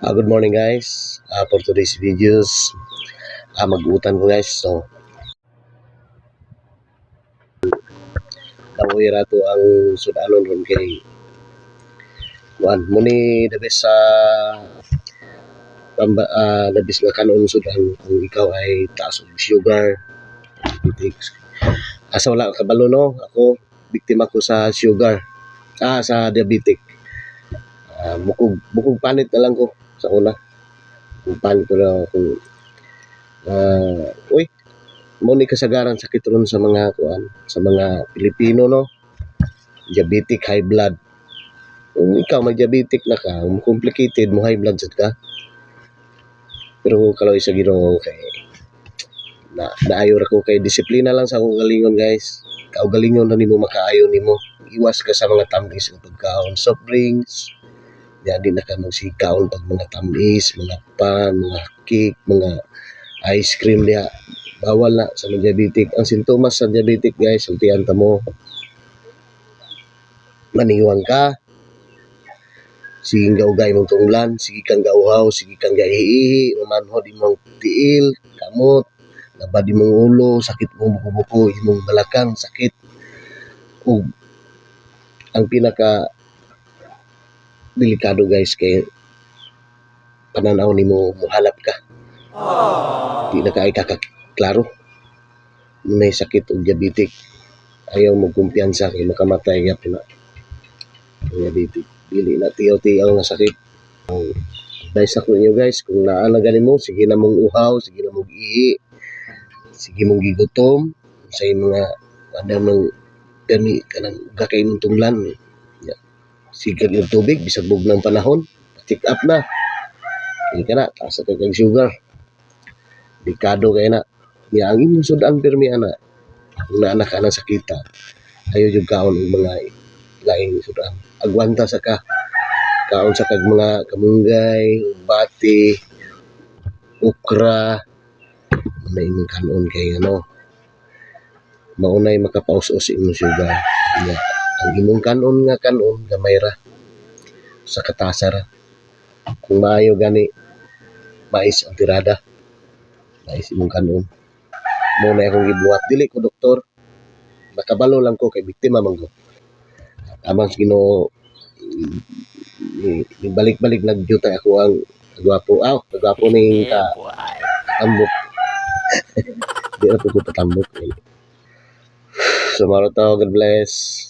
Ah, good morning guys. Ah, for today's videos, ah, mag-utan ko guys. So, Kamuy rato ang sudanon ron kay Juan. Muni best sa pamba, the best nga kanon sudan kung ikaw ay taas og sugar. Asa wala ka kabalo no? Ako biktima ko sa sugar. Ah, sa diabetic. Ah, bukog bukog panit na lang ko sa una. Kung panit ko na kung ah, uy, mo ni kasagaran sakit ron sa mga kuan, sa mga Pilipino no. Diabetic, high blood. Kung ikaw may diabetic na ka, kung complicated mo high blood sad ka. Pero kalau sa Ginoo kay na naayo ra ko kay disiplina lang sa akong galingon guys. Kaugalingon na nimo makaayo nimo. Iwas ka sa mga tamis ng pagkaon, soft drinks, Ya, di na ka magsikaon pag mga tamis, mga pan, mga cake, mga ice cream diha. Bawal na sa mga diabetic. Ang sintomas sa diabetic guys, sultihan ta mo. Maniwang ka. Sige gaugay mong tunglan, sige kang gauhaw, sige kang gaihi, mamanhod imong tiil, kamot, labad imong ulo, sakit mong buko-buko, imong balakang, sakit. Ug ang pinaka delikado guys kay pananaw nimo muhalap ka. Di na kay kakaklaro. May sakit og diabetic. Ayaw mo kumpiyansa kay makamatay gyud na. Diabetic. Dili na tiyaw-tiyaw nga sakit. Ang advice ako ninyo guys, kung naala gani mo, sige na mong uhaw, sige na mong ihi, sige mong gigutom, sa mga ada ng permi kanang gakay mong tunglan. Sige ng tubig, bisag bug ng panahon, check up na. Hindi ka na, taas na kang sugar. Delikado kayo na. Niya, ang inyong sudan permi ana. Kung naanak ka ng sakita, ayaw yung kaon ng mga laing sudan. Agwanta sa ka. Kaon sa kag mga kamunggay, bati, ukra, na inyong kanon kay ano. Maunay makapaus-us inyong sugar. Niya, ang imong kanon nga kanon gamay ra. Sa katasa ra. Kung maayo gani mais ang tirada. Mais imong kanon. Mo na akong gibuhat. Dili ko doktor. Nakabalo lang ko kay biktima man ko. Amang Ginoo ni balik-balik nagjuta ako ang gwapo. Aw gwapo ning ka. tambok. Di na po ko patambok so maro to God bless